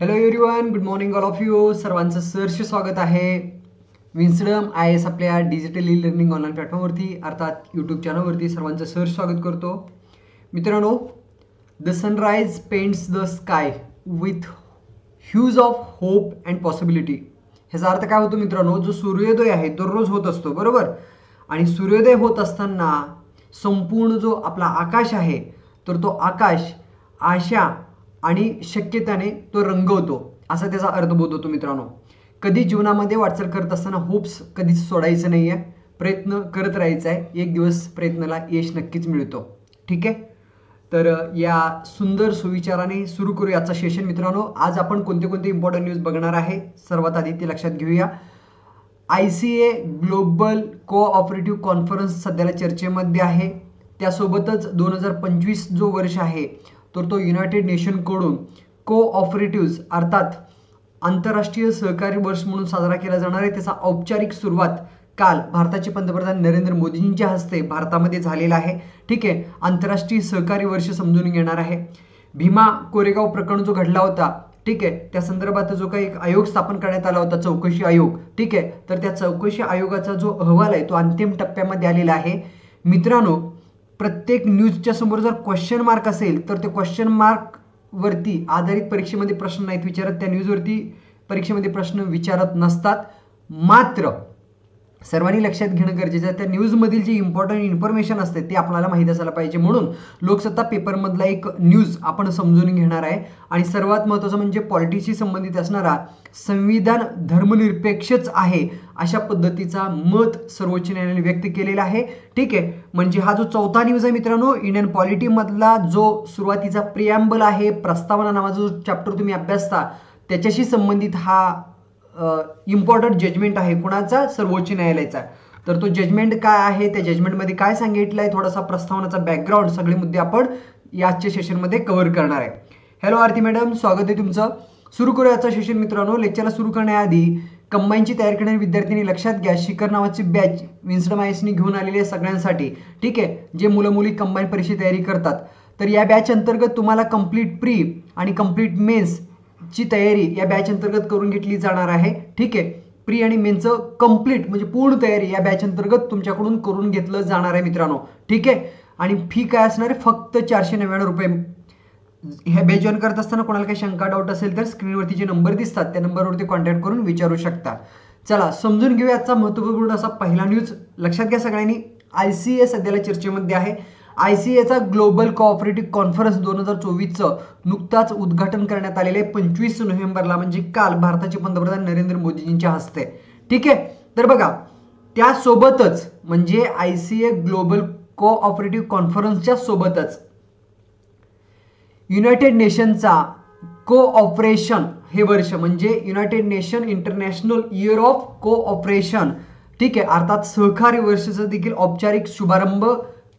Hello everyone good morning all of you सर्वांचं सहर्ष स्वागत आहे. विन्सडम आय एस आपल्या डिजिटल ई लर्निंग ऑनलाईन प्लॅटफॉर्मवरती अर्थात यूट्यूब चॅनलवरती सर्वांचं सहर्ष स्वागत करतो. मित्रांनो the sunrise paints the sky with hues of hope and possibility ह्याचा अर्थ काय होतो मित्रांनो जो सूर्योदय आहे दररोज होत असतो बरोबर? आणि सूर्योदय होत असताना संपूर्ण जो आपला आकाश आहे तर तो आकाश आशा आणि शक्यताने तो रंगवतो असा त्याचा अर्थबोध होतो मित्रांनो. कधी जीवनामध्ये वाटचाल करत असताना होप्स कधीच सोडायचं नाही आहे प्रयत्न करत राहायचा आहे एक दिवस प्रयत्नाला यश नक्कीच मिळतो. ठीक आहे? तर या सुंदर सुविचाराने सुरू करू याचा सेशन मित्रांनो. आज आपण कोणते कोणते इम्पॉर्टंट न्यूज बघणार आहे? सर्वात आधी ते लक्षात घेऊया. I C A global cooperative conference सध्याला चर्चेमध्ये आहे. त्यासोबतच दोन हजार पंचवीस जो वर्ष आहे तर तो युनायटेड नेशनकडून कोऑपरेटिव्ज अर्थात आंतरराष्ट्रीय सहकारी वर्ष म्हणून साजरा केला जाणार आहे. त्याचा औपचारिक सुरुवात काल भारताचे पंतप्रधान नरेंद्र मोदींच्या हस्ते भारतामध्ये झालेला आहे. ठीक आहे आंतरराष्ट्रीय सहकारी वर्ष समजून घेणार आहे. भीमा कोरेगाव प्रकरण जो घडला होता ठीक आहे त्या संदर्भात जो काही एक आयोग स्थापन करण्यात आला होता चौकशी आयोग ठीक आहे तर त्या चौकशी आयोगाचा जो अहवाल आहे तो अंतिम टप्प्यामध्ये आलेला आहे. मित्रांनो प्रत्येक न्यूजच्या समोर जर क्वेश्चन मार्क असेल तर ते क्वेश्चन मार्क वरती आधारित परीक्षेमध्ये प्रश्न नाहीत विचारत. त्या न्यूजवरती परीक्षेमध्ये प्रश्न विचारत नसतात. मात्र सर्वांनी लक्षात घेणं गरजेचं आहे. त्या न्यूजमधील जी इम्पॉर्टंट इन्फॉर्मेशन असते ते आपल्याला माहीत असायला पाहिजे. म्हणून लोकसत्ता पेपरमधला एक न्यूज आपण समजून घेणार आहे. आणि सर्वात महत्त्वाचं म्हणजे पॉलिटिक्सशी संबंधित असणारा संविधान धर्मनिरपेक्षच आहे अशा पद्धतीचा मत सर्वोच्च न्यायालयाने व्यक्त केलेला आहे. ठीक आहे? म्हणजे हा जो चौथा न्यूज आहे मित्रांनो इंडियन पॉलिटीमधला जो सुरुवातीचा प्रियांबल आहे प्रस्तावना नावाचा जो चॅप्टर तुम्ही अभ्यासता त्याच्याशी संबंधित हा इम्पॉर्टंट जजमेंट आहे कुणाचा? सर्वोच्च न्यायालयाचा. तर तो जजमेंट काय आहे? त्या जजमेंटमध्ये काय सांगितलं आहे थोडासा प्रस्तावनाचा बॅकग्राऊंड सगळे मुद्दे आपण याच्या सेशनमध्ये कव्हर करणार आहे. हॅलो आरती मॅडम स्वागत आहे तुमचं. सुरू करूयाचं सेशन मित्रांनो. लेक्चरला सुरू करण्याआधी कंबाईनची तयारी करणाऱ्या विद्यार्थ्यांनी लक्षात घ्या. शिखर नावाची बॅच विन्स्डम आयसनी घेऊन आलेली आहे सगळ्यांसाठी. ठीक आहे? जे मुलं मुली कंबाईन परीक्षेची तयारी करतात. तर या बॅच अंतर्गत तुम्हाला कंप्लीट प्री आणि कंप्लीट मेन्स ची तयारी या बॅच अंतर्गत करून घेतली जाणार आहे. ठीक आहे? प्री आणि मेनचं कंप्लीट म्हणजे पूर्ण तयारी या बॅच अंतर्गत तुमच्याकडून करून घेतलं जाणार आहे मित्रांनो. ठीक आहे? आणि फी काय असणार आहे? फक्त चारशे नव्याण्णव रुपये. ह्या बॅच जॉईन करत असताना कोणाला काही शंका डाऊट असेल तर स्क्रीनवरती जे नंबर दिसतात त्या नंबरवरती कॉन्टॅक्ट करून विचारू शकता. चला समजून घेऊया आजचा महत्त्वपूर्ण असा पहिला न्यूज लक्षात घ्या सगळ्यांनी. आय सी ए सध्याला चर्चेमध्ये आहे. आय सी एचा ग्लोबल कोऑपरेटिव्ह कॉन्फरन्स दोन हजार चोवीसचं नुकताच उद्घाटन करण्यात आलेलं आहे. पंचवीस नोव्हेंबरला म्हणजे काल भारताचे पंतप्रधान नरेंद्र मोदीजींच्या हस्ते. ठीक आहे? तर बघा त्यासोबतच म्हणजे I C A global cooperative कॉन्फरन्सच्या सोबतच युनायटेड नेशनचा कोऑपरेशन हे वर्ष म्हणजे united nation international year of cooperation. ठीक आहे? अर्थात सहकारी वर्षाचा देखील औपचारिक शुभारंभ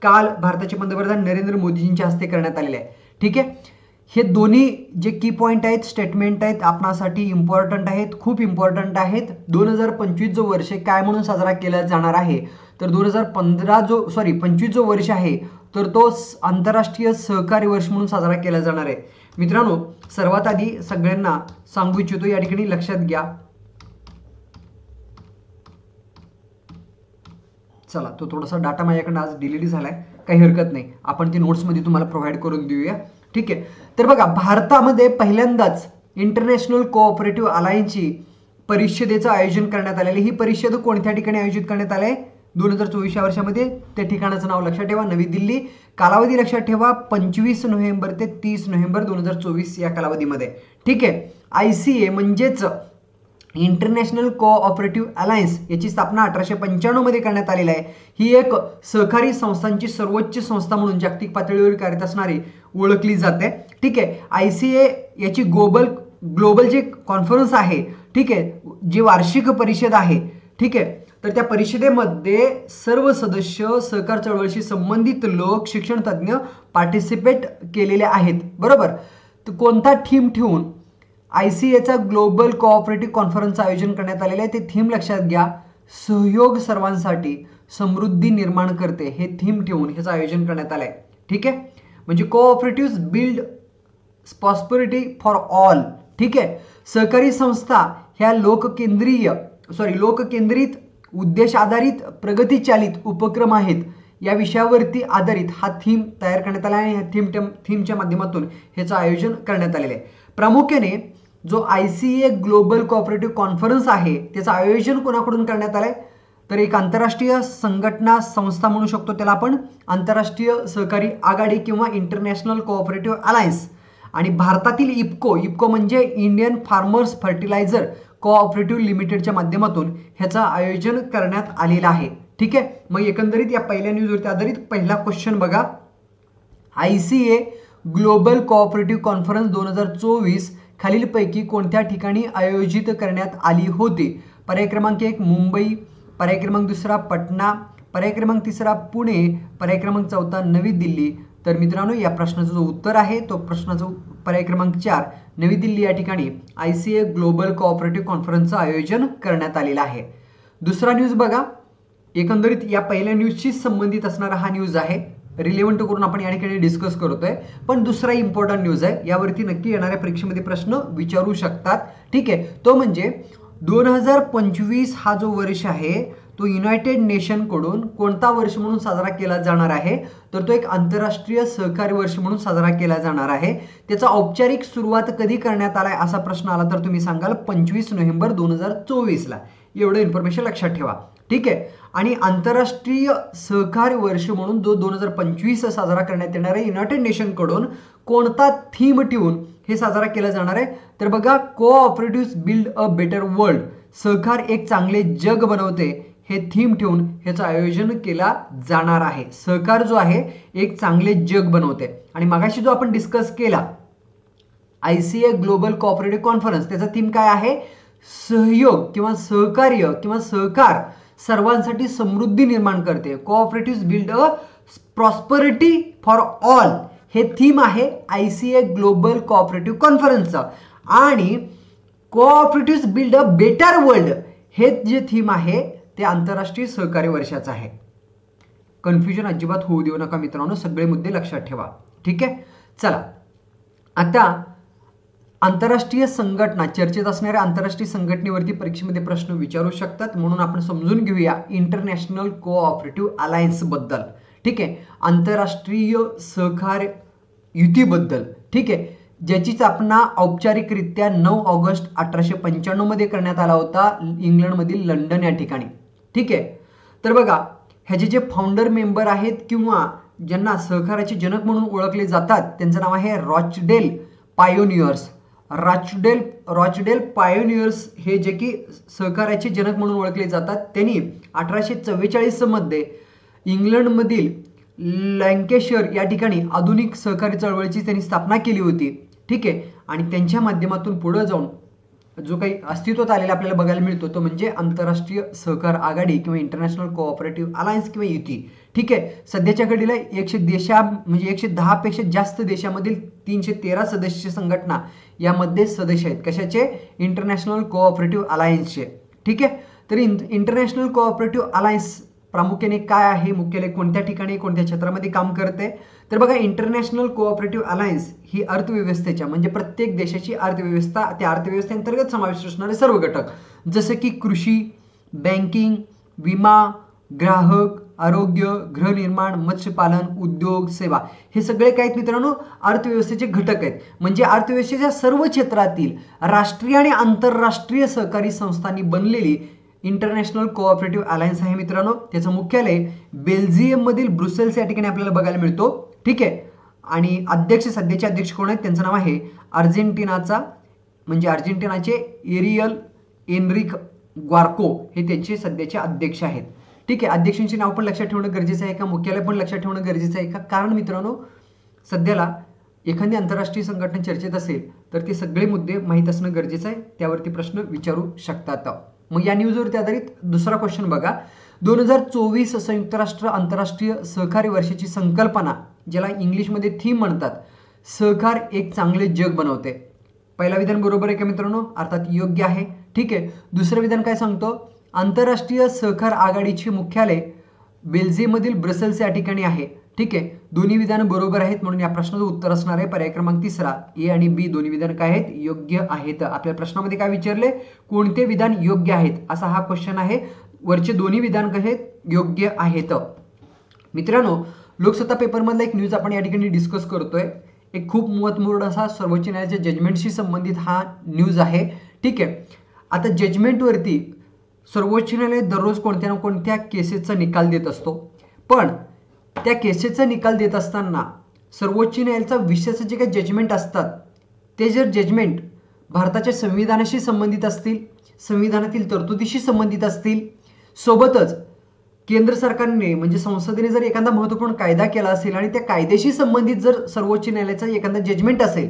काल भारताचे पंतप्रधान नरेंद्र मोदीजींच्या हस्ते करण्यात आलेले आहे. ठीक आहे? हे दोन्ही जे की पॉईंट आहेत स्टेटमेंट आहेत आपणासाठी इम्पॉर्टंट आहेत खूप इम्पॉर्टंट आहेत. दोन हजार पंचवीस जो वर्ष काय म्हणून साजरा केला जाणार आहे? तर दोन हजार पंधरा जो सॉरी पंचवीस जो वर्ष आहे तर तो आंतरराष्ट्रीय सहकारी वर्ष म्हणून साजरा केला जाणार आहे. मित्रांनो सर्वात आधी सगळ्यांना सांगू इच्छितो या ठिकाणी लक्षात घ्या. चला तो थोडासा डाटा माझ्याकडनं आज डिलीट झालाय काही हरकत नाही. आपण ती नोट्समध्ये तुम्हाला प्रोव्हाइड करून देऊया. ठीक आहे? तर बघा भारतामध्ये पहिल्यांदाच इंटरनॅशनल कोऑपरेटिव्ह अलायन्सची परिषदेचं आयोजन करण्यात आलेलं ही परिषद कोणत्या ठिकाणी आयोजित करण्यात आले दोन हजार चोवीस या वर्षामध्ये. त्या ठिकाणाचं नाव लक्षात ठेवा. नवी दिल्ली. कालावधी लक्षात ठेवा. पंचवीस नोव्हेंबर ते तीस नोव्हेंबर दोन हजार चोवीस या कालावधीमध्ये. ठीक आहे? आय सी ए म्हणजेच इंटरनॅशनल कोऑपरेटिव्ह अलायन्स याची स्थापना अठराशे पंच्याण्णवमध्ये करण्यात आलेली आहे. ही एक सहकारी संस्थांची सर्वोच्च संस्था म्हणून जागतिक पातळीवर कार्यरत असणारी ओळखली जाते. ठीक आहे. आय सी ए याची ग्लोबल ग्लोबल जे कॉन्फरन्स आहे ठीक आहे जी वार्षिक परिषद आहे ठीक आहे तर त्या परिषदेमध्ये सर्व सदस्य सहकार चळवळीशी संबंधित लोक शिक्षण तज्ज्ञ पार्टिसिपेट केलेले आहेत. बरोबर? तर कोणता थीम ठेवून आय सी एचा ग्लोबल कोऑपरेटिव्ह कॉन्फरन्सचं आयोजन करण्यात आलेलं आहे. ते थीम लक्षात घ्या. सहयोग सर्वांसाठी समृद्धी निर्माण करते हे थीम ठेवून ह्याचं आयोजन करण्यात आलं आहे ठीक आहे? म्हणजे cooperative build prosperity for all ठीक आहे? सहकारी संस्था ह्या लोककेंद्रीय सॉरी लोककेंद्रित उद्देश आधारित प्रगतीचालित उपक्रम आहेत. या विषयावरती आधारित हा थीम तयार करण्यात आला आहे आणि ह्या थीम थीमच्या माध्यमातून ह्याचं आयोजन करण्यात आलेलं आहे. प्रामुख्याने जो I C A global cooperative conference आहे त्याचं आयोजन कोणाकडून करण्यात आलंय? तर एक आंतरराष्ट्रीय संघटना संस्था म्हणू शकतो त्याला आपण. आंतरराष्ट्रीय सहकारी आघाडी किंवा इंटरनॅशनल कोऑपरेटिव्ह अलायन्स आणि भारतातील इप्को इप्को म्हणजे इंडियन फार्मर्स फर्टिलायझर कोऑपरेटिव्ह लिमिटेडच्या माध्यमातून ह्याचं आयोजन करण्यात आलेलं आहे. ठीक आहे? मग एकंदरीत या पहिल्या न्यूजवरती आधारित पहिला क्वेश्चन बघा. I C A global cooperative conference दोन हजार चोवीस खालीलपैकी कोणत्या ठिकाणी आयोजित करण्यात आली होती? पर्याय क्रमांक एक मुंबई. पर्याय क्रमांक दुसरा पटना. पर्याय क्रमांक तिसरा पुणे. पर्याय क्रमांक चौथा नवी दिल्ली. तर मित्रांनो या प्रश्नाचं जो उत्तर आहे तो प्रश्नाचं पर्याय क्रमांक चार नवी दिल्ली या ठिकाणी I C A global cooperative कॉन्फरन्सचं आयोजन करण्यात आलेलं आहे. दुसरा न्यूज बघा. एकंदरीत या पहिल्या न्यूजशी संबंधित असणारा हा न्यूज आहे. रिलेव्हंट करून आपण या ठिकाणी डिस्कस करतोय. पण दुसरा इम्पॉर्टंट न्यूज आहे. यावरती नक्की येणाऱ्या परीक्षेमध्ये प्रश्न विचारू शकतात. ठीक आहे. तो म्हणजे दोन हजार पंचवीस हा जो वर्ष आहे तो युनायटेड नेशनकडून कोणता वर्ष म्हणून साजरा केला जाणार आहे? तर तो एक आंतरराष्ट्रीय सहकारी वर्ष म्हणून साजरा केला जाणार आहे. त्याचा औपचारिक सुरुवात कधी करण्यात आलाय असा प्रश्न आला तर तुम्ही सांगाल पंचवीस नोव्हेंबर दोन हजार चोवीसला एवढं इन्फॉर्मेशन लक्षात ठेवा. ठीक आहे? आणि आंतरराष्ट्रीय सहकार्य वर्ष म्हणून जो दोन हजार पंचवीस साजरा करण्यात येणार आहे युनायटेड नेशनकडून कोणता थीम ठेवून हे साजरा केला जाणार आहे? तर बघा cooperative build a better world सहकार एक चांगले जग बनवते हे थीम ठेवून ह्याचं आयोजन केला जाणार आहे. सहकार जो आहे एक चांगले जग बनवते. आणि मागाशी जो आपण डिस्कस केला I C A global cooperative conference त्याचा थीम काय आहे? सहयोग किंवा सहकार्य किंवा सहकार सर्वांसाठी समृद्धी निर्माण करते. Cooperative build a prosperity for all हे थीम आहे I C A global cooperative कॉन्फरन्सचं आणि cooperative build a better world हे जे थीम आहे ते आंतरराष्ट्रीय सहकारी वर्षाचं आहे. कन्फ्युजन अजिबात होऊ देऊ नका मित्रांनो. सगळे मुद्दे लक्षात ठेवा. ठीक आहे? चला. आता आंतरराष्ट्रीय संघटना चर्चेत असणाऱ्या आंतरराष्ट्रीय संघटनेवरती परीक्षेमध्ये प्रश्न विचारू शकतात. म्हणून आपण समजून घेऊया इंटरनॅशनल कोऑपरेटिव्ह अलायन्सबद्दल ठीक आहे? आंतरराष्ट्रीय सहकार युतीबद्दल. ठीक आहे? ज्याची स्थापना औपचारिकरित्या नऊ ऑगस्ट अठराशे पंच्याण्णवमध्ये करण्यात आला होता इंग्लंडमधील लंडन या ठिकाणी. ठीक आहे? तर बघा ह्याचे जे फाउंडर मेंबर आहेत किंवा ज्यांना सहकाराचे जनक म्हणून ओळखले जातात त्यांचं नाव आहे Rochdale pioneers. Rochdale Rochdale pioneers हे जे की सहकार्याचे जनक म्हणून ओळखले जातात त्यांनी अठराशे चव्वेचाळीसमध्ये इंग्लंडमधील लँकेशर या ठिकाणी आधुनिक सहकारी चळवळीची त्यांनी स्थापना केली होती. ठीक आहे? आणि त्यांच्या माध्यमातून पुढं जाऊन जो काही अस्तित्वात आलेला आपल्याला बघायला मिळतो तो म्हणजे आंतरराष्ट्रीय सहकार आघाडी किंवा इंटरनॅशनल कोऑपरेटिव्ह अलायन्स किंवा युती. ठीक आहे? सध्याच्या घडीला एकशे देशा म्हणजे एकशे दहापेक्षा जास्त देशामधील तीनशे तेरा सदस्य संघटना यामध्ये सदस्य आहेत. कशाचे? इंटरनॅशनल कोऑपरेटिव्ह अलायन्सचे ठीक आहे? तर इंटरनॅशनल कोऑपरेटिव्ह अलायन्स प्रामुख्याने काय आहे? मुख्यालय कोणत्या ठिकाणी कोणत्या क्षेत्रामध्ये काम करते? तर बघा इंटरनॅशनल कोऑपरेटिव्ह अलायन्स ही अर्थव्यवस्थेच्या म्हणजे प्रत्येक देशाची अर्थव्यवस्था त्या अर्थव्यवस्थेअंतर्गत समाविष्ट असणारे सर्व घटक. जसं की कृषी बँकिंग विमा ग्राहक आरोग्य गृहनिर्माण मत्स्यपालन उद्योग सेवा हे सगळे काय आहेत मित्रांनो? अर्थव्यवस्थेचे घटक आहेत. म्हणजे अर्थव्यवस्थेच्या सर्व क्षेत्रातील राष्ट्रीय आणि आंतरराष्ट्रीय सहकारी संस्थांनी बनलेली इंटरनॅशनल कोऑपरेटिव्ह अलायन्स आहे मित्रांनो. त्याचं मुख्यालय बेल्जियममधील ब्रुसेल्स या ठिकाणी आपल्याला बघायला मिळतो. ठीक आहे? आणि अध्यक्ष सध्याचे अध्यक्ष कोण आहेत? त्यांचं नाव आहे अर्जेंटिनाचा म्हणजे अर्जेंटिनाचे एरियल एनरिक ग्वार्को हे त्यांचे सध्याचे अध्यक्ष आहेत. ठीक आहे अध्यक्षांचे नाव पण लक्षात ठेवणं गरजेचं आहे का? मुख्यालय पण लक्षात ठेवणं गरजेचं आहे का? कारण मित्रांनो सध्याला एखादी आंतरराष्ट्रीय संघटना चर्चेत असेल तर ते सगळे मुद्दे माहीत असणं गरजेचं आहे. त्यावरती प्रश्न विचारू शकतात. मग या न्यूजवरती आधारित दुसरा क्वेश्चन बघा. दोन हजार चोवीस संयुक्त राष्ट्र आंतरराष्ट्रीय सहकारी वर्षाची संकल्पना ज्याला इंग्लिशमध्ये थीम म्हणतात सहकार एक चांगले जग बनवते. पहिला विधान बरोबर आहे का मित्रांनो? अर्थात योग्य आहे. ठीक आहे. दुसरं विधान काय सांगतो? आंतरराष्ट्रीय सहकार आघाडीचे मुख्यालय बेल्जियममधील ब्रसेल्स या ठिकाणी आहे. ठीक आहे? दोन्ही विधान बरोबर आहेत म्हणून या प्रश्नाचं उत्तर असणार आहे. पर्याय क्रमांक तिसरा ए आणि बी दोन्ही विधान काय आहेत? योग्य आहेत. आपल्या प्रश्नामध्ये काय विचारले कोणते विधान योग्य आहेत? असा हा क्वेश्चन आहे. वरचे दोन्ही विधान कसे आहेत? योग्य आहेत. मित्रांनो लोकसत्ता पेपरमधला एक न्यूज आपण या ठिकाणी डिस्कस करतोय. एक खूप महत्त्वपूर्ण असा सर्वोच्च न्यायालयाच्या जजमेंटशी संबंधित हा न्यूज आहे. ठीक आहे? आता जजमेंटवरती सर्वोच्च न्यायालय दररोज कोणत्या ना कोणत्या केसेसचा निकाल देत असतो. पण त्या केसेसचा निकाल देत असताना सर्वोच्च न्यायालयाचा विशेष जे काही जजमेंट असतात. ते जर जजमेंट भारताच्या संविधानाशी संबंधित असतील संविधानातील तरतुदीशी संबंधित असतील सोबतच केंद्र सरकारने म्हणजे संसदेने जर एखादा महत्त्वपूर्ण कायदा केला असेल आणि त्या कायद्याशी संबंधित जर सर्वोच्च न्यायालयाचा एखादा जजमेंट असेल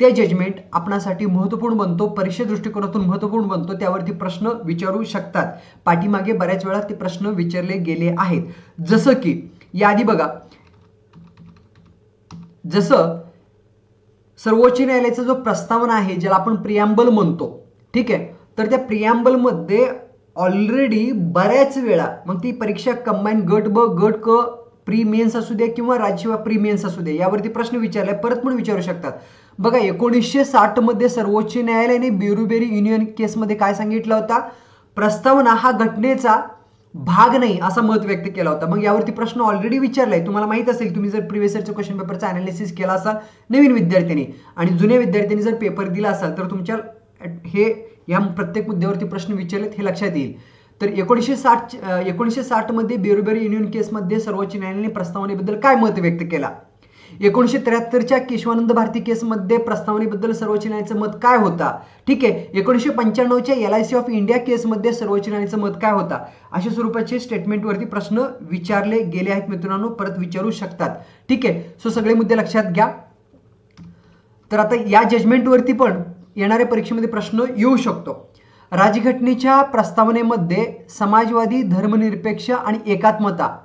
ते जजमेंट आपणासाठी महत्त्वपूर्ण बनतो परीक्षा दृष्टिकोनातून महत्त्वपूर्ण बनतो त्यावरती प्रश्न विचारू शकतात. पाठीमागे बऱ्याच वेळा ते प्रश्न विचारले गेले आहेत. जसं की याआधी बघा. जसं सर्वोच्च न्यायालयाचा जो प्रस्तावना आहे ज्याला आपण प्रियांबल म्हणतो ठीक आहे? तर त्या प्रियांबलमध्ये ऑलरेडी बऱ्याच वेळा मग ती परीक्षा कंबाईन गट ब गट क प्री मेन्स असू दे किंवा राज्य प्री मेन्स असू दे यावरती प्रश्न विचारले परत पण विचारू शकतात. बघा एकोणीसशे साठमध्ये सर्वोच्च न्यायालयाने बेरुबेरी युनियन केसमध्ये काय सांगितलं होता? प्रस्तावना हा घटनेचा भाग नाही असा मत व्यक्त केला होता. मग यावरती प्रश्न ऑलरेडी विचारलाय. तुम्हाला माहीत असेल तुम्ही जर प्रिव्हियस इयरच्या क्वेश्चन पेपरचा अनालिसिस केला असाल नवीन विद्यार्थ्यांनी आणि जुन्या विद्यार्थ्यांनी जर पेपर दिला असाल तर तुमच्या हे या प्रत्येक मुद्द्यावरती प्रश्न विचारलेत हे लक्षात येईल. तर एकोणीसशे साठ एकोणीसशे साठमध्ये बेरुबेरी युनियन केसमध्ये सर्वोच्च न्यायालयाने प्रस्तावनेबद्दल काय मत व्यक्त केला? एकोणीसशे त्र्याहत्तरच्या केशवानंद भारती केसमध्ये प्रस्तावनेबद्दल सर्वोच्च न्यायालयाचं मत काय होता? ठीक आहे एकोणीसशे पंच्याण्णवच्या L I C of India केसमध्ये सर्वोच्च न्यायालयाचं मत काय होता? अशा स्वरूपाचे स्टेटमेंटवरती प्रश्न विचारले गेले आहेत मित्रांनो परत विचारू शकतात. ठीक आहे सो सगळे मुद्दे लक्षात घ्या. तर आता या जजमेंटवरती पण येणाऱ्या परीक्षेमध्ये प्रश्न येऊ शकतो. राजघटनेच्या प्रस्तावनेमध्ये समाजवादी धर्मनिरपेक्ष आणि एकात्मता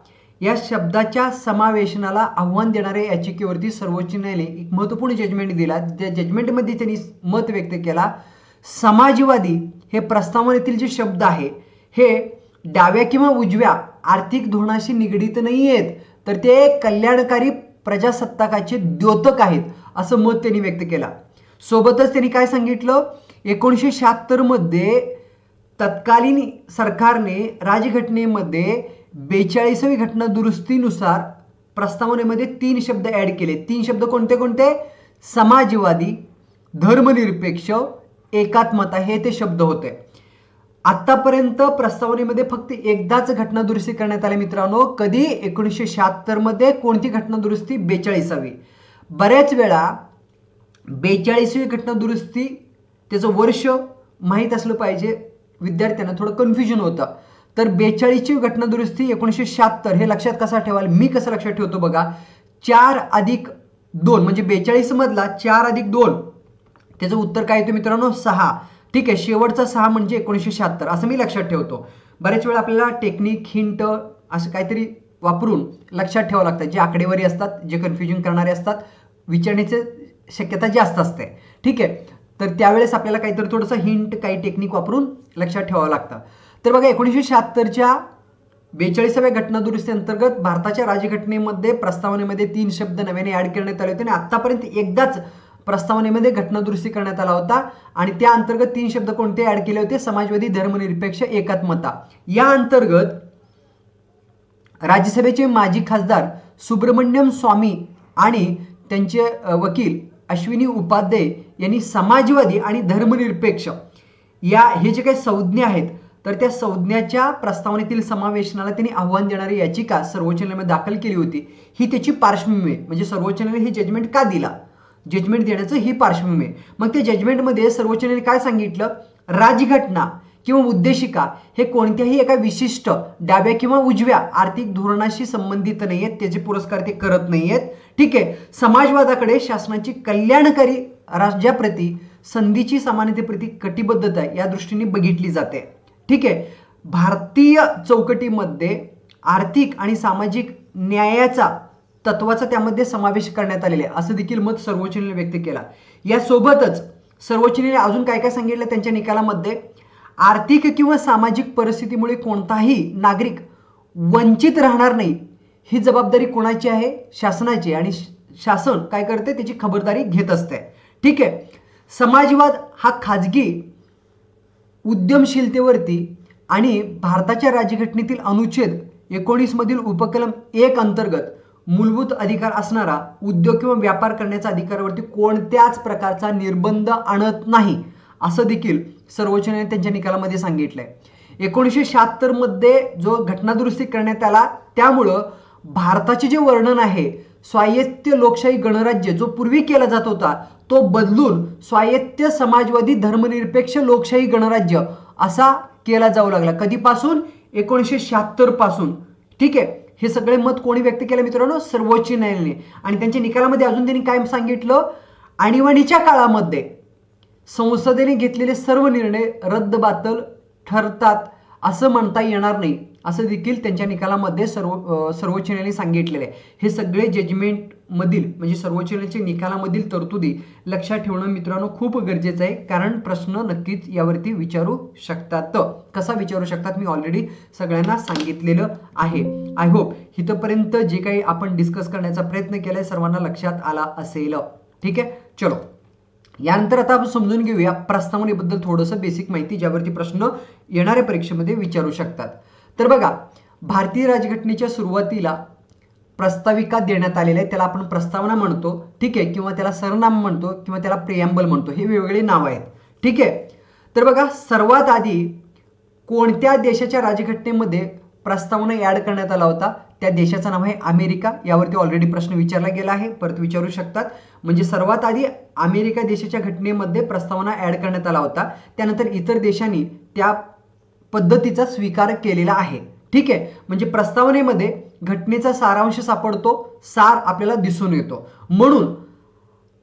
या शब्दाच्या समावेशनाला आव्हान देणाऱ्या याचिकेवरती सर्वोच्च न्यायालय एक महत्त्वपूर्ण जजमेंट दिला. त्या जजमेंटमध्ये त्यांनी मत व्यक्त केला समाजवादी हे प्रस्तावनेतील जे शब्द आहे हे डाव्या किंवा उजव्या आर्थिक धोरणाशी निगडीत नाही आहेत तर ते कल्याणकारी प्रजासत्ताकाचे द्योतक आहेत असं मत त्यांनी व्यक्त केला. सोबतच त्यांनी काय सांगितलं? एकोणीसशे शहात्तरमध्ये तत्कालीन सरकारने राजघटनेमध्ये बेचाळीसावी घटना दुरुस्तीनुसार प्रस्तावनेमध्ये तीन शब्द ॲड केले. तीन शब्द कोणते कोणते? समाजवादी धर्मनिरपेक्ष एकात्मता हे ते शब्द होते. आत्तापर्यंत प्रस्तावनेमध्ये फक्त एकदाच घटना दुरुस्ती करण्यात आली मित्रांनो. कधी? एकोणीसशे शहात्तरमध्ये कोणती घटना दुरुस्ती बेचाळीसावी. बऱ्याच वेळा बेचाळीसावी घटना दुरुस्ती त्याचं वर्ष माहीत असलं पाहिजे. विद्यार्थ्यांना थोडं कन्फ्युजन होतं. तर बेचाळीसची घटना दुरुस्ती एकोणीसशे शहात्तर. हे लक्षात कसा ठेवाल? मी कसं लक्षात ठेवतो बघा? चार अधिक दोन म्हणजे बेचाळीस मधला चार अधिक दोन. त्याचं उत्तर काय येतं मित्रांनो? सहा. ठीक आहे शेवटचा सहा म्हणजे एकोणीसशे शहात्तर. असं मी लक्षात ठेवतो. बरेच वेळा आपल्याला टेक्निक हिंट असं काहीतरी वापरून लक्षात ठेवावं लागतं. जे आकडेवारी असतात जे कन्फ्युजन करणारे असतात विचारण्याचे शक्यता जास्त असते. ठीक आहे? तर त्यावेळेस आपल्याला काहीतरी थोडंसं हिंट काही टेक्निक वापरून लक्षात ठेवावं लागतं. तर बघा एकोणीसशे शहात्तरच्या बेचाळीसाव्या घटनादुरुस्ती अंतर्गत भारताच्या राजघटनेमध्ये प्रस्तावनेमध्ये तीन शब्द नव्याने ऍड करण्यात आले होते आणि आतापर्यंत एकदाच प्रस्तावनेमध्ये घटनादुरुस्ती करण्यात आला होता. आणि त्या अंतर्गत तीन शब्द कोणते ऍड केले होते? समाजवादी धर्मनिरपेक्ष एकात्मता. या अंतर्गत राज्यसभेचे माजी खासदार सुब्रमण्यम स्वामी आणि त्यांचे वकील अश्विनी उपाध्याय यांनी समाजवादी आणि धर्मनिरपेक्ष या हे जे काही संज्ञा आहेत तर त्या संज्ञाच्या प्रस्तावनेतील समावेशनाला त्यांनी आव्हान देणारी याचिका सर्वोच्च न्यायालयामध्ये दाखल केली होती. ही त्याची पार्श्वभूमी आहे. म्हणजे सर्वोच्च न्यायालय हे जजमेंट का दिला? जजमेंट देण्याचं ही पार्श्वभूमी आहे. मग त्या जजमेंटमध्ये सर्वोच्च न्यायालयाने काय सांगितलं? राजघटना किंवा उद्देशिका हे कोणत्याही एका विशिष्ट डाव्या किंवा उजव्या आर्थिक धोरणाशी संबंधित नाही आहेत त्याचे पुरस्कार ते करत नाही आहेत ठीक आहे. समाजवादाकडे शासनाची कल्याणकारी राज्याप्रती संधीची समानतेप्रती कटिबद्धता या दृष्टीने बघितली जाते. ठीक आहे? भारतीय चौकटीमध्ये आर्थिक आणि सामाजिक न्यायाचा तत्वाचा त्यामध्ये समावेश करण्यात आलेला आहे. असं देखील मत सर्वोच्च न्यायालयाने व्यक्त केला. यासोबतच सर्वोच्च अजून काय काय सांगितलं त्यांच्या निकालामध्ये? आर्थिक किंवा सामाजिक परिस्थितीमुळे कोणताही नागरिक वंचित राहणार नाही ही जबाबदारी कोणाची आहे? शासनाची. आणि श- शासन काय करते? त्याची खबरदारी घेत असते. ठीक आहे? समाजवाद हा खाजगी उद्यमशीलतेवरती आणि भारताच्या राज्यघटनेतील अनुच्छेद एकोणीसमधील उपकलम एक अंतर्गत मूलभूत अधिकार असणारा उद्योग किंवा व्यापार करण्याच्या अधिकारावरती कोणत्याच प्रकारचा निर्बंध आणत नाही असं देखील सर्वोच्च न्यायालयाने त्यांच्या निकालामध्ये सांगितलंय. एकोणीसशे शहात्तरमध्ये जो घटनादुरुस्ती करण्यात आला त्यामुळं भारताचे जे वर्णन आहे स्वायत्त लोकशाही गणराज्य जो पूर्वी केला जात होता तो बदलून स्वायत्त समाजवादी धर्मनिरपेक्ष लोकशाही गणराज्य असा केला जाऊ लागला. कधीपासून? एकोणीसशे शहात्तरपासून. ठीक आहे? हे सगळे मत कोणी व्यक्त केलं मित्रांनो? सर्वोच्च न्यायालयाने. आणि त्यांच्या निकालामध्ये अजून त्यांनी काय सांगितलं? आणीबाणीच्या काळामध्ये संसदेने घेतलेले सर्व निर्णय रद्दबातल ठरतात असं म्हणता येणार नाही. असं देखील त्यांच्या निकालामध्ये सर्व सर्वोच्च न्यायालयाने सांगितलेलं आहे. हे सगळे जजमेंट मधील म्हणजे सर्वोच्च न्यायालयाच्या निकालामधील तरतुदी लक्षात ठेवणं मित्रांनो खूप गरजेचं आहे. कारण प्रश्न नक्कीच यावरती विचारू शकतात. कसा विचारू शकतात मी ऑलरेडी सगळ्यांना सांगितलेलं आहे. आय होप इथंपर्यंत जे काही आपण डिस्कस करण्याचा प्रयत्न केलाय सर्वांना लक्षात आला असेल. ठीक आहे? चलो. यानंतर आता आपण समजून घेऊया प्रस्तावनेबद्दल थोडंसं बेसिक माहिती ज्यावरती प्रश्न येणाऱ्या परीक्षेमध्ये विचारू शकतात. तर बघा भारतीय राजघटनेच्या सुरुवातीला प्रस्ताविका देण्यात आलेल्या आहे त्याला आपण प्रस्तावना म्हणतो ठीक आहे किंवा त्याला सरनाम म्हणतो किंवा त्याला प्रियांबल म्हणतो हे वेगवेगळे नाव आहेत. ठीक आहे? तर बघा सर्वात आधी कोणत्या देशाच्या राजघटनेमध्ये प्रस्तावना ॲड करण्यात आला होता? त्या देशाचं नाव आहे अमेरिका. यावरती ऑलरेडी प्रश्न विचारला गेला आहे. परत विचारू शकतात. म्हणजे सर्वात आधी अमेरिका देशाच्या घटनेमध्ये प्रस्तावना ॲड करण्यात आला होता. त्यानंतर इतर देशांनी त्या पद्धतीचा स्वीकार केलेला आहे. ठीक आहे? म्हणजे प्रस्तावनेमध्ये घटनेचा सारांश सापडतो सार आपल्याला दिसून येतो. म्हणून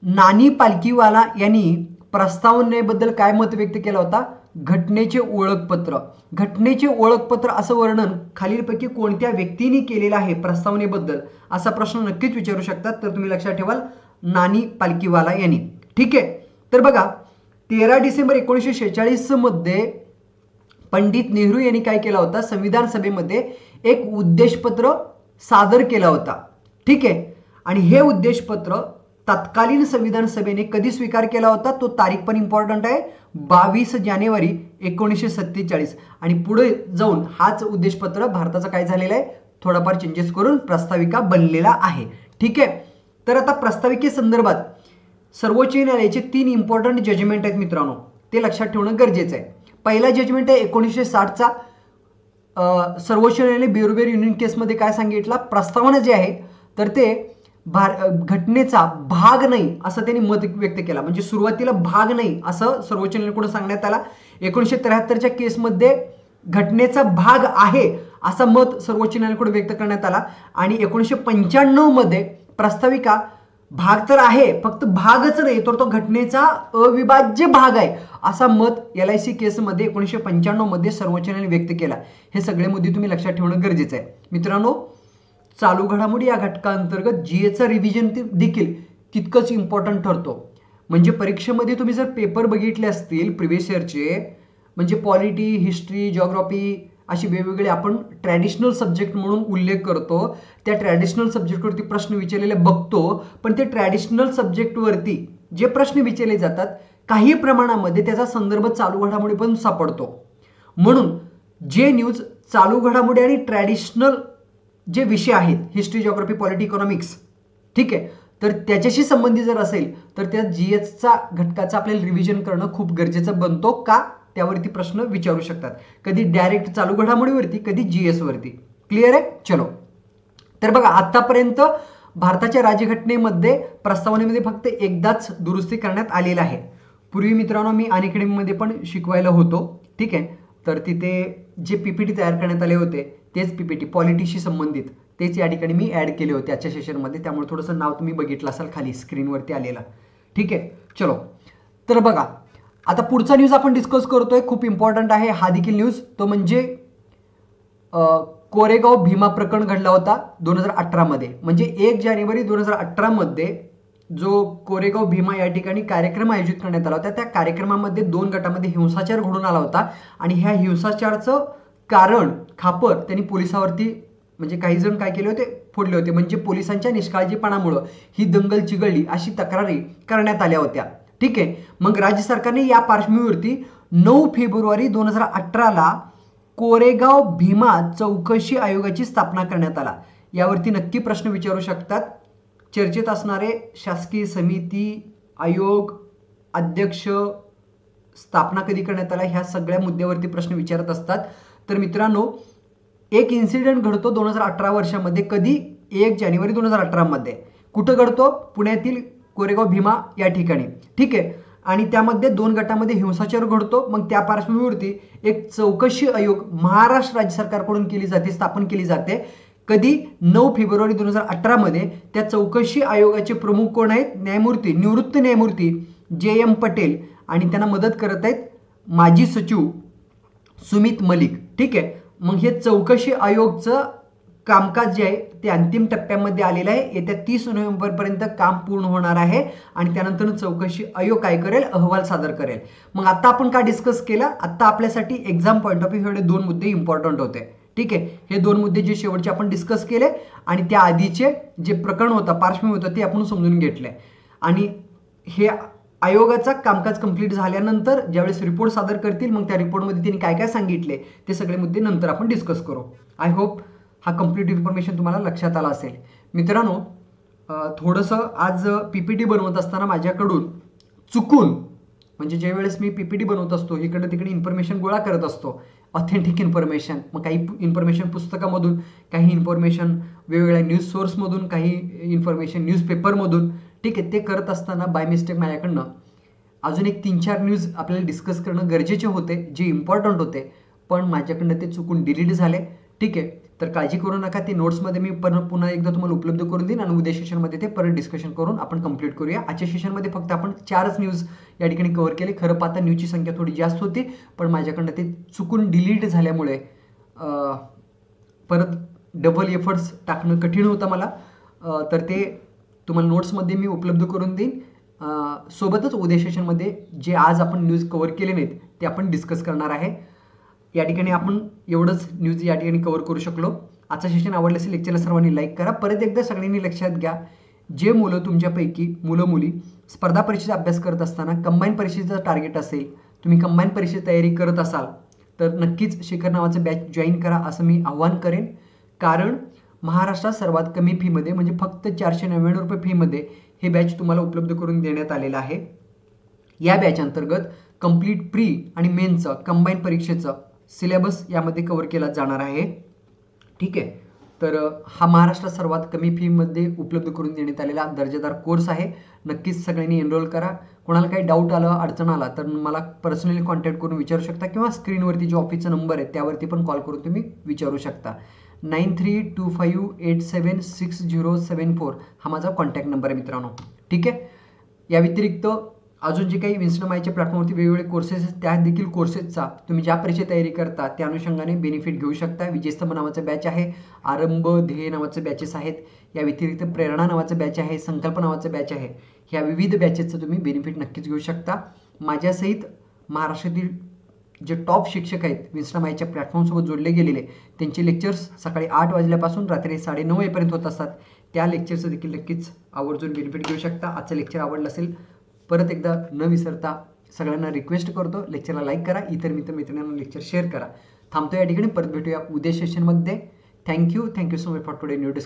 नानी पालखीवाला यांनी प्रस्तावनेबद्दल काय मत व्यक्त केला होता? घटनेचे ओळखपत्र. घटनेचे ओळखपत्र असं वर्णन खालीलपैकी कोणत्या व्यक्तीने केलेलं आहे प्रस्तावनेबद्दल? असा प्रश्न नक्कीच विचारू शकतात. तर तुम्ही लक्षात ठेवाल नानी पालखीवाला यांनी. ठीक आहे? तर बघा तेरा डिसेंबर एकोणीसशे शेहेचाळीसमध्ये पंडित नेहरू यांनी काय केला होता? संविधान सभेमध्ये एक उद्देशपत्र सादर केला होता. ठीक आहे? आणि हे उद्देशपत्र तत्कालीन संविधान सभेने कधी स्वीकार केला होता? तो तारीख पण इम्पॉर्टंट आहे. बावीस जानेवारी एकोणीसशे सत्तेचाळीस. आणि पुढे जाऊन हाच उद्देशपत्र भारताचं काय झालेलं आहे? थोडाफार चेंजेस करून प्रस्ताविका बनलेला आहे. ठीक आहे? तर आता प्रस्ताविके संदर्भात सर्वोच्च न्यायालयाचे तीन इम्पॉर्टंट जजमेंट आहेत मित्रांनो. ते लक्षात ठेवणं गरजेचं आहे. पहिला जजमेंट आहे एकोणीसशे साठचा. सर्वोच्च न्यायालय बेरुबेर युनियन केसमध्ये काय सांगितला? प्रस्तावना जे आहे तर ते भार घटनेचा भाग नाही असं त्यांनी मत व्यक्त केला. म्हणजे सुरुवातीला भाग नाही असं सर्वोच्च न्यायालयाकडून सांगण्यात आला. एकोणीसशे त्र्याहत्तरच्या केसमध्ये घटनेचा भाग आहे असं मत सर्वोच्च न्यायालयाकडून व्यक्त करण्यात आला. आणि एकोणीसशे पंच्याण्णवमध्ये प्रस्ताविका भाग तर आहे फक्त भागच नाही तर तो घटनेचा अविभाज्य भाग आहे असा मत एल आय सी केसमध्ये एकोणीसशे पंच्याण्णवमध्ये सर्वोच्च न्यायालयाने व्यक्त केला. हे सगळे मुद्दे तुम्ही लक्षात ठेवणं गरजेचं आहे. मित्रांनो चालू घडामोडी या घटकाअंतर्गत जी एचा रिव्हिजन देखील तितकंच इम्पॉर्टंट ठरतो. म्हणजे परीक्षेमध्ये तुम्ही जर पेपर बघितले असतील प्रिव्हियस इयरचे म्हणजे पॉलिटी हिस्ट्री जॉग्रॉफी अशी वेगवेगळे आपण ट्रॅडिशनल सब्जेक्ट म्हणून उल्लेख करतो. त्या ट्रॅडिशनल सब्जेक्टवरती प्रश्न विचारलेले बघतो. पण ते ट्रॅडिशनल सब्जेक्टवरती जे प्रश्न विचारले जातात काही प्रमाणामध्ये त्याचा संदर्भ चालू घडामोडी पण सापडतो. म्हणून जे न्यूज चालू घडामोडी आणि ट्रॅडिशनल जे विषय आहेत हिस्ट्री जॉग्रफी पॉलिटी इकॉनॉमिक्स ठीक आहे? तर त्याच्याशी संबंधित जर असेल तर त्या जी एसचा घटकाचं आपल्याला रिव्हिजन करणं खूप गरजेचं बनतो. का? त्यावरती प्रश्न विचारू शकतात. कधी डायरेक्ट चालू घडामोडीवरती कधी जी एसवरती क्लिअर आहे? चलो. तर बघा आतापर्यंत भारताच्या राज्यघटनेमध्ये प्रस्तावनेमध्ये फक्त एकदाच दुरुस्ती करण्यात आलेला आहे. पूर्वी मित्रांनो मी अनअकॅडमीमध्ये पण शिकवायला होतो. ठीक आहे? तर तिथे जे पीपीटी तयार करण्यात आले होते तेच पीपीटी पॉलिटीशी संबंधित. तेच या ठिकाणी मी ॲड केले होते आजच्या सेशनमध्ये त्यामुळे थोडंसं नाव तुम्ही बघितलं असाल खाली स्क्रीनवरती आलेलं. ठीक आहे? चलो. तर बघा आता पुढचा न्यूज आपण डिस्कस करतोय खूप इम्पॉर्टंट आहे. हा देखील न्यूज तो म्हणजे कोरेगाव भीमा प्रकरण घडला होता दोन हजार अठरामध्ये म्हणजे एक जानेवारी दोन हजार अठरामध्ये जो कोरेगाव भीमा या ठिकाणी कार्यक्रम आयोजित करण्यात आला होता त्या कार्यक्रमामध्ये दोन गटामध्ये हिंसाचार घडून आला होता. आणि ह्या हिंसाचारचं कारण खापर त्यांनी पोलिसावरती म्हणजे काही जण काय केले होते? फोडले होते. म्हणजे पोलिसांच्या निष्काळजीपणामुळं ही दंगल चिघळली अशी तक्रारी करण्यात आल्या होत्या. ठीक आहे? मग राज्य सरकारने या पार्श्वभूमीवरती नऊ फेब्रुवारी दोन हजार अठराला कोरेगाव भीमा चौकशी आयोगाची स्थापना करण्यात आला. यावरती नक्की प्रश्न विचारू शकतात. चर्चेत असणारे शासकीय समिती आयोग अध्यक्ष स्थापना कधी करण्यात आला ह्या सगळ्या मुद्द्यावरती प्रश्न विचारत असतात. तर मित्रांनो एक इन्सिडेंट घडतो दोन हजार अठरा वर्षामध्ये कधी? एक जानेवारी दोन हजार अठरामध्ये. कुठं घडतो? पुण्यातील कोरेगाव भीमा या ठिकाणी. ठीक आहे? आणि त्यामध्ये दोन गटामध्ये हिंसाचार घडतो. मग त्या पार्श्वभूमीवरती एक चौकशी आयोग महाराष्ट्र राज्य सरकारकडून केली जाते स्थापन केली जाते. कधी? नऊ फेब्रुवारी दोन हजार अठरामध्ये त्या चौकशी आयोगाचे प्रमुख कोण आहेत? न्यायमूर्ती निवृत्त न्यायमूर्ती जे एम पटेल आणि त्यांना मदत करत आहेत माजी सचिव सुमित मलिक. ठीक आहे? मग हे चौकशी आयोगचं कामकाज जे आहे ते अंतिम टप्प्यामध्ये आलेलं आहे. येत्या तीस नोव्हेंबरपर्यंत काम पूर्ण होणार आहे आणि त्यानंतर चौकशी आयोग काय करेल? अहवाल सादर करेल. मग आता आपण काय डिस्कस केलं? आत्ता आपल्यासाठी एक्झाम पॉईंट ऑफ व्ह्यू एवढे दोन मुद्दे इम्पॉर्टंट होते. ठीक आहे? हे दोन मुद्दे जे शेवटचे आपण डिस्कस केले आणि त्या आधीचे जे प्रकरण होतं पार्श्वभूमी होतं ते आपण समजून घेतले. आणि हे आयोगाचा कामकाज कंप्लीट झाल्यानंतर ज्यावेळेस रिपोर्ट सादर करतील मग त्या रिपोर्टमध्ये त्यांनी काय काय सांगितले ते सगळे मुद्दे नंतर आपण डिस्कस करू. आय होप हा कंप्लीट इन्फॉर्मेशन तुम्हाला लक्षात आला असेल. मित्रांनो थोडंसं आज पी पी टी बनवत असताना माझ्याकडून चुकून म्हणजे ज्या वेळेस मी पी पी टी बनवत असतो इकडे तिकडे इन्फॉर्मेशन गोळा करत असतो ऑथेंटिक इन्फॉर्मेशन मग काही इन्फॉर्मेशन पुस्तकामधून काही इन्फॉर्मेशन वेगवेगळ्या न्यूज सोर्समधून काही इन्फॉर्मेशन न्यूजपेपरमधून ठीक आहे ते करत असताना बाय मिस्टेक माझ्याकडनं अजून एक तीन चार न्यूज आपल्याला डिस्कस करणं गरजेचे होते जे इम्पॉर्टंट होते पण माझ्याकडनं ते चुकून डिलीट झाले ठीक आहे. तर काळजी करू नका ते नोट्समध्ये मी पण पुन्हा एकदा तुम्हाला उपलब्ध करून देईन आणि उद्या सेशनमध्ये ते परत डिस्कशन करून आपण कंप्लीट करूया. आजच्या सेशनमध्ये फक्त आपण चारच न्यूज या ठिकाणी कव्हर केले. खरं पाहता न्यूजची संख्या थोडी जास्त होती पण माझ्याकडनं ते चुकून डिलीट झाल्यामुळे परत डबल एफर्ट्स टाकणं कठीण होतं मला. तर ते तुम्हाला नोट्समध्ये मी उपलब्ध करून देईन. सोबतच उद्या सेशनमध्ये जे आज आपण न्यूज कव्हर केले नाहीत ते आपण डिस्कस करणार आहे. या ठिकाणी आपण एवढंच न्यूज या ठिकाणी कव्हर करू शकलो. आजचं सेशन आवडलं असेल लेक्चरला सर्वांनी लाईक करा. परत एकदा सगळ्यांनी लक्षात घ्या जे मुलं तुमच्यापैकी मुलं मुली स्पर्धा परीक्षेचा अभ्यास करत असताना कंबाईन परीक्षेचं टार्गेट असेल तुम्ही कंबाईन परीक्षेची तयारी करत असाल तर नक्कीच शिखर नावाचं बॅच जॉईन करा असं मी आव्हान करेन. कारण महाराष्ट्रात सर्वात कमी फीमध्ये म्हणजे फक्त चारशे नव्याण्णव रुपये फीमध्ये हे बॅच तुम्हाला उपलब्ध करून देण्यात आलेलं आहे. या बॅच अंतर्गत कंप्लीट प्री आणि मेनचं कंबाईन परीक्षेचं सिलेबस यामध्ये कवर केला जाणार आहे. ठीक आहे. तर हा महाराष्ट्रात सर्वात कमी फीमध्ये उपलब्ध करून देण्यात आलेला दर्जेदार कोर्स आहे. नक्कीच सगळ्यांनी एनरोल करा. कोणाला काही डाऊट आलं अडचण आला तर मला पर्सनली कॉन्टॅक्ट करून विचारू शकता किंवा स्क्रीनवरती जो ऑफिसचा नंबर आहे त्यावरती पण कॉल करून तुम्ही विचारू शकता. Nine three two five eight seven six zero seven four हा माझा कॉन्टॅक्ट नंबर आहे मित्रांनो. ठीक आहे? या व्यतिरिक्त अजून जे काही विन्स्टमायच्या प्लॅटफॉर्मवरती वेगवेगळे कोर्सेस आहेत त्या देखील कोर्सेसचा तुम्ही ज्या परीक्षेची तयारी करता त्या अनुषंगाने बेनिफिट घेऊ शकता. विजयस्तंभ नावाचं बॅच आहे आरंभ ध्येय नावाचं बॅचेस आहेत या व्यतिरिक्त प्रेरणा नावाचं बॅच आहे संकल्प नावाचं बॅच आहे. ह्या विविध बॅचेसचं तुम्ही बेनिफिट नक्कीच घेऊ शकता. माझ्यासहित महाराष्ट्रातील जे टॉप शिक्षक आहेत विन्स्टमायच्या प्लॅटफॉर्मसोबत जोडले गेलेले त्यांचे लेक्चर्स सकाळी आठ वाजल्यापासून रात्री साडेनऊ वाजेपर्यंत होत असतात. त्या लेक्चरचं देखील नक्कीच आवर्जून बेनिफिट घेऊ शकता. आजचं लेक्चर आवडलं असेल परत एकदा न विसरता सगळ्यांना रिक्वेस्ट करतो. लेक्चरला लाईक करा. इतर मित्र मित्रांना लेक्चर शेअर करा. थांबतो या ठिकाणी. परत भेटूया उद्या सेशनमध्ये thank you thank you so much for today new